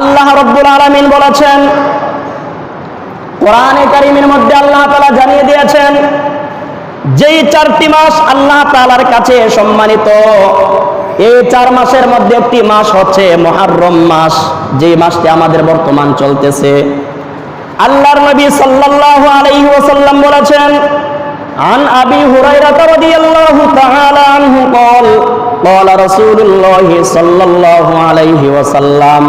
আল্লাহ রব্বুল আলামিন বলেছেন কোরআনে কারিমের মধ্যে আল্লাহ তাআলা জানিয়ে দিয়েছেন যেই চারটি মাস আল্লাহ তাআলার কাছে সম্মানিত এই চার মাসের মধ্যে একটি মাস হচ্ছে মহারম মাস যেই মাসটি আমাদের বর্তমান চলতেছে আল্লাহর নবী সাল্লাল্লাহু আলাইহি ওয়াসাল্লাম বলেছেন عن أبي هريرة رضي الله تعالى عنه قال قال رسول الله صلى الله عليه وسلم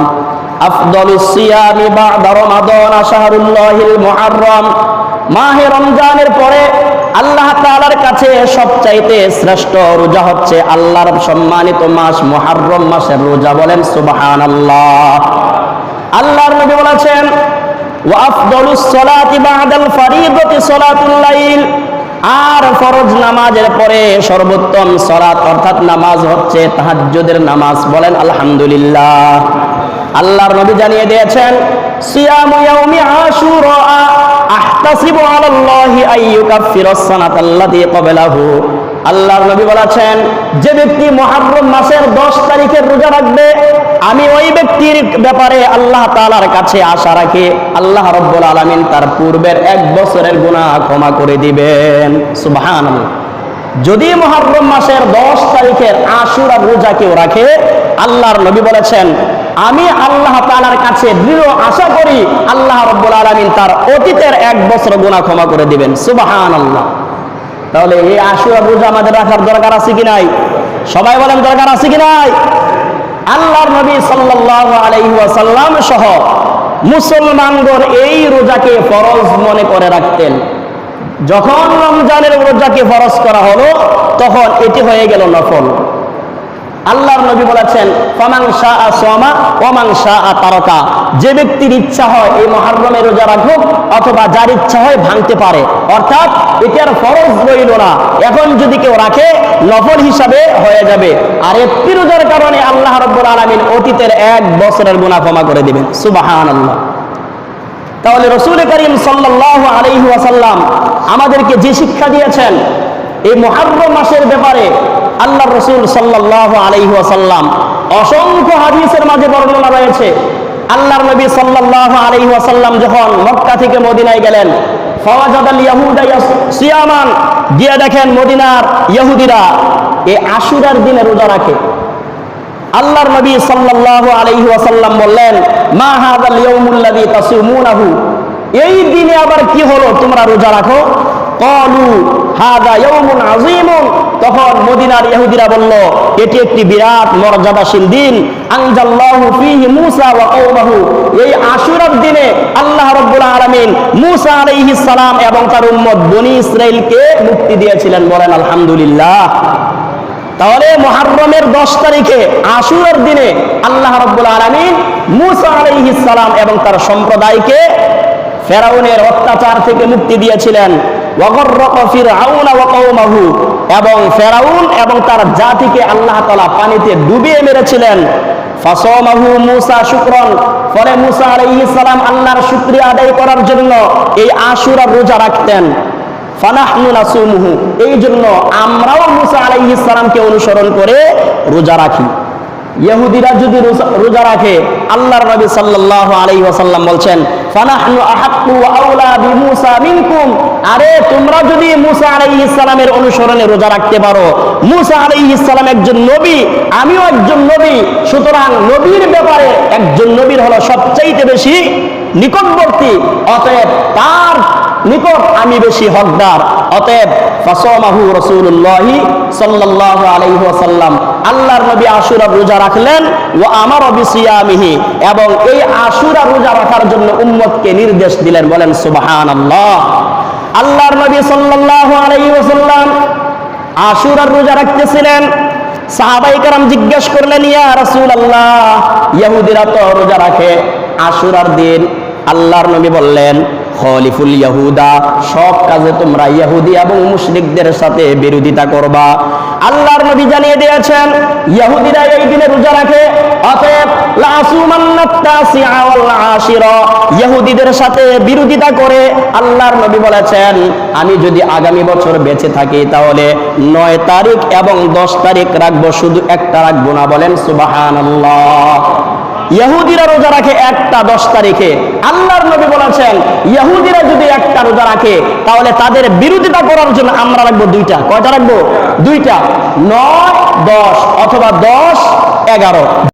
আফদল সিয়াম বা'দা রমাদান, শাহরুল্লাহিল মুহাররম। মাহে রমজানের পরে আল্লাহ তাআলার কাছে সবচাইতে শ্রেষ্ঠ রোজা হচ্ছে আল্লাহর সম্মানিত মাস মুহাররম মাসের রোজা বলেন সুবহানাল্লাহ। আল্লাহর নবী বলেছেন, ওয়া আফদলুস সলাতি বা'দাল ফারিদাতি সলাতুল লাইল। আর ফরজ নামাজের পরে সর্বোত্তম সলাত অর্থাৎ নামাজ হচ্ছে তাহাজ্জুদের নামাজ বলেন আলহামদুলিল্লাহ। আল্লাহর নবী জানিয়ে দিয়েছেন, সিয়ামু ইয়াউমি আশুরা, আহতাসিবু আলাল্লাহি আইয়ুকাফিরাস সানাতাল্লাতী ক্বাবলাহু। আল্লাহর নবী বলেছেন, যে ব্যক্তি মুহররম মাসের 10 তারিখের রোজা রাখবে, আমি ওই ব্যক্তির ব্যাপারে আল্লাহ তাআলার কাছে আশা রাখি, আল্লাহ রাব্বুল আলামিন তার পূর্বের এক বছরের গুনাহ ক্ষমা করে দিবেন। সুবহানাল্লাহ। যদি মহরম মাসের দশ তারিখের আশুরা রোজা কেউ রাখে, আল্লাহর নবী বলেছেন আমি আল্লাহ তাআলার কাছে দৃঢ় আশা করি আল্লাহ রব্বুল আলামিন তার অতীতের এক বছর গুনাহ ক্ষমা করে দিবেন। সুবহানাল্লাহ। তাহলে এই আশুরা রোজা আমাদের রাখার দরকার আছে কি নাই? সবাই বলেন দরকার আছে কি নাই? আল্লাহর নবী সাল্লাল্লাহু আলাইহি ওয়াসাল্লাম সহ মুসলমানগণ এই রোজাকে ফরজ মনে করে রাখতেন। যখন রমজানের রোজাকে ফরজ করা হলো, তখন এটি হয়ে গেল নফল। আল্লাহর নবী বলেছেন, ফামান শাহ সোমা শাহ তারকা। যে ব্যক্তির ইচ্ছা হয় এই মহারমের রোজা রাখুক, অথবা যার ইচ্ছা হয় ভাঙতে পারে। অর্থাৎ এটি আর ফরজ রইল না। এখন যদি কেউ রাখে, নফল হিসাবে হয়ে যাবে। আর একটি রোজার কারণে আল্লাহ রব্বুল আলমিন অতীতের এক বছরের গুণা ক্ষমা করে দিবেন। সুবাহান আল্লাহ তাহলে রসুল করিম সাল্লাহ আলহি আমাদেরকে যে শিক্ষা দিয়েছেন এই মহাব্র মাসের ব্যাপারে আল্লাহ রসুল সাল্লাহ আলহি ওয়াসাল্লাম অসংখ্য হাদিসের মাঝে বর্ণনা রয়েছে। আল্লাহর নবী সাল্লাহ আলহি ওয়াসাল্লাম যখন মক্কা থেকে মদিনায় গেলেন গিয়ে দেখেন মদিনার দিনে রোজা রাখে। আল্লাহর নবী বললেন এই দিনে আবার কি হলো? তোমরা রোজা রাখো? হাযা ইয়াউমুন আযীমুন। তখন মদিনার ইহুদিরা বলল, এটি একটি বিরাট মর্যাদাশীল দিন। আনজাল্লাহু ফীহি মূসা এই আশুরার দিনে আল্লাহ রাব্বুল আলামিন মূসা আলাইহিস এবং তার উম্মত বনি ইসরাইলকে মুক্তি দিয়েছিলেন বলেন, আলহামদুলিল্লাহ। তাহলে মহারমের দশ তারিখে আশুরের দিনে আল্লাহ রব্বুল আলমিন মুসা আলাইহিসালাম এবং তার সম্প্রদায়কে ফেরাউনের অত্যাচার থেকে মুক্তি দিয়েছিলেন। এবং ফেরাউন এবং তার জাতিকে আল্লাহ তাআলা পানিতে ডুবিয়ে মেরেছিলেন। শুকরন। শুকরিয়া আদায় করার জন্য এই আশুরা রোজা রাখতেন। এই জন্য আমরাও মুসা আলাইহিস সালামকে অনুসরণ করে রোজা রাখি। ইহুদিরা যদি রোজা- রাখে, আল্লাহর নবী সাল্লাল্লাহু আলাইহি ওয়াসাল্লাম বলছেন, ফানাহনু আহাক্কু ওয়া আউলা বিমুসা মিনকুম। আরে, তোমরা যদি মুসা আলাইহিস সালামের অনুসরণে রোজা রাখতে পারো, মুসা আলাইহিস সালাম একজন নবী, আমিও একজন নবী, সুতরাং নবীর ব্যাপারে একজন নবীর হলো সবচাইতে বেশি নিকটবর্তী, অতএব তার নিকট আমি বেশি হকদার। অতএব ফাসমাহু রাসূলুল্লাহি সাল্লাল্লাহু আলাইহি ওয়াসাল্লাম আল্লাহর নবী আশুরা রোজা রাখলেন ও আমার বিসিয়ামিহি, এবং এই আশুরা রোজা রাখার জন্য উম্মতকে নির্দেশ দিলেন, বলেন সুবহানাল্লাহ। আল্লাহর নবী সাল্লাল্লাহু আলাইহি ওয়াসাল্লাম আশুরার রোজা রাখতেছিলেন। সাহাবাই কারাম জিজ্ঞেস করলেন, ইয়া রাসূলুল্লাহ, ইহুদিরা তো রোজা রাখে? আশুরার দিন আল্লাহর নবী বললেন খলিফুল ইয়াহুদা, সব কাজে তোমরা ইহুদি এবং মুশরিকদের সাথে বিরোধিতা করবা। আল্লাহর নবী জানিয়ে দিয়েছেন ইহুদিরা এই দিনে রোজা রাখে, অতএব ইহুদিদের সাথে বিরোধিতা করে আল্লাহর নবী বলেছেন, আমি যদি আগামী বছর বেঁচে থাকি তাহলে নয় তারিখ এবং দশ তারিখ রাখব, শুধু একটা রাখব না বলেন সুবাহান ইহুদিরা রোজা রাখে একটা দশ তারিখে। আল্লাহর নবী বলেছেন, ইহুদিরা যদি একটা রোজা রাখে, তাহলে তাদের বিরোধিতা করার জন্য আমরা রাখব দুইটা। কয়টা রাখব? দুইটা। নয়, দশ, অথবা দশ, এগারো।